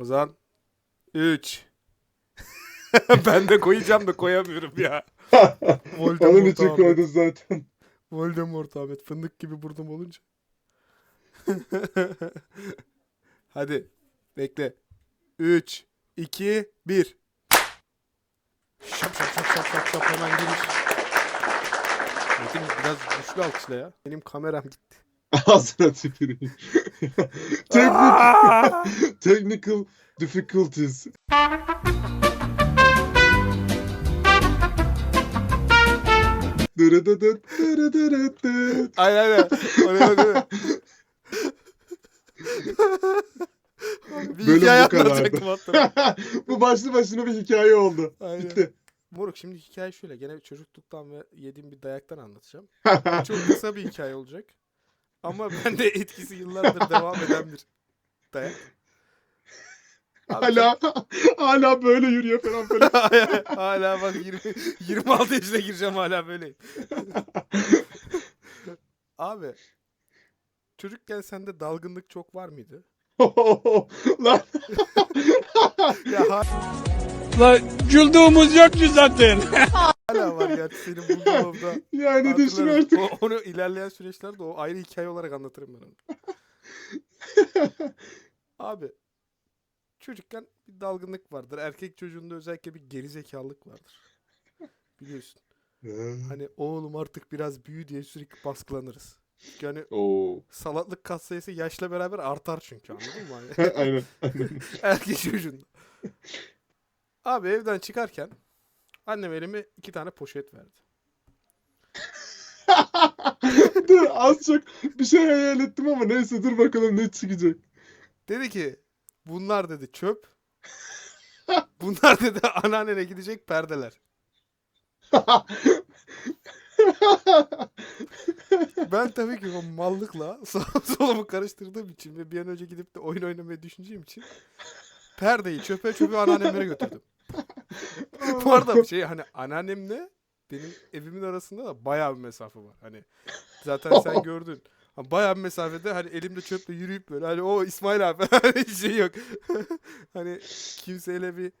O zaman 3. ben de koyacağım da koyamıyorum ya. Voldemort Onun için koydun zaten. Voldemort Ahmet. Fındık gibi burnum olunca. Hadi. Bekle. 3, 2, 1. Şap şap şap şap şap şap hemen giriş. Metin biraz güçlü alkışla ya. Benim kameram gitti. Ağzına tüküreyim. Aa! technical difficulties. Aynen aynen. Oraya oraya. Bir Bölüm hikaye bu kadardı. anlatacaktım hatta. Bu başlı başına bir hikaye oldu. Aynen. Bitti. Moruk şimdi hikaye şöyle. Gene çocukluktan ve yediğim bir dayaktan anlatacağım. Çok kısa bir hikaye olacak. Ama bende etkisi yıllardır devam eden bir dayak. Abi hala hala böyle yürüyor falan böyle. hala, bak 20, 26 yaşına gireceğim hala böyleyim. Abi çocukken sende dalgınlık çok var mıydı? Lan Ya ha- La güldüğümüz yok ki zaten. hala var gerçi senin bulduğumda. yani düşün artık. O- onu ilerleyen süreçlerde o ayrı hikaye olarak anlatırım ben onu. Abi çocukken bir dalgınlık vardır. Erkek çocuğunda özellikle bir gerizekalılık vardır. Biliyorsun. Hani oğlum artık biraz büyü diye sürekli baskılanırız. Çünkü hani Oo. salatlık kat sayısı yaşla beraber artar çünkü anladın mı? Hani aynen. aynen. erkek çocuğunda. Abi evden çıkarken annem elime iki tane poşet verdi. dur az çok bir şey hayal ettim ama neyse dur bakalım ne çıkacak. Dedi ki bunlar dedi çöp. Bunlar dedi anneannene gidecek perdeler. Ben tabii ki o mallıkla sağ solumu karıştırdığım için ve bir an önce gidip de oyun oynamayı düşüneceğim için perdeyi çöpe çöpe anneannemlere götürdüm. Bu arada bir şey hani anneannemle benim evimin arasında da bayağı bir mesafe var. Hani zaten sen gördün. Ha, Bayağı bir mesafede hani elimde çöple yürüyüp böyle hani o İsmail abi hani şey yok. hani kimseyle bir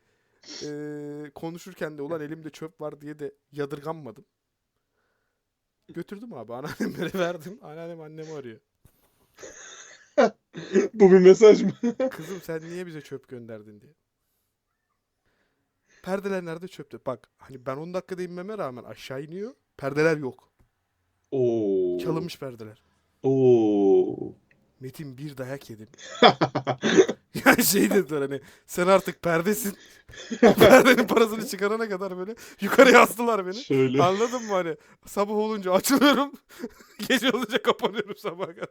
e, konuşurken de ulan elimde çöp var diye de yadırganmadım. Götürdüm abi anneannemlere verdim. Anneannem annemi arıyor. Bu bir mesaj mı? Kızım sen niye bize çöp gönderdin diye. Perdeler nerede çöpte? Bak hani ben 10 dakikada inmeme rağmen aşağı iniyor. Perdeler yok. Oo. Çalınmış perdeler. Oo. Metin bir dayak yedim. Yani şey dediler hani sen artık perdesin. O perdenin parasını çıkarana kadar böyle yukarıya astılar beni. Şöyle. Anladın mı hani? Sabah olunca açılıyorum. Gece olunca kapanıyorum sabah kadar.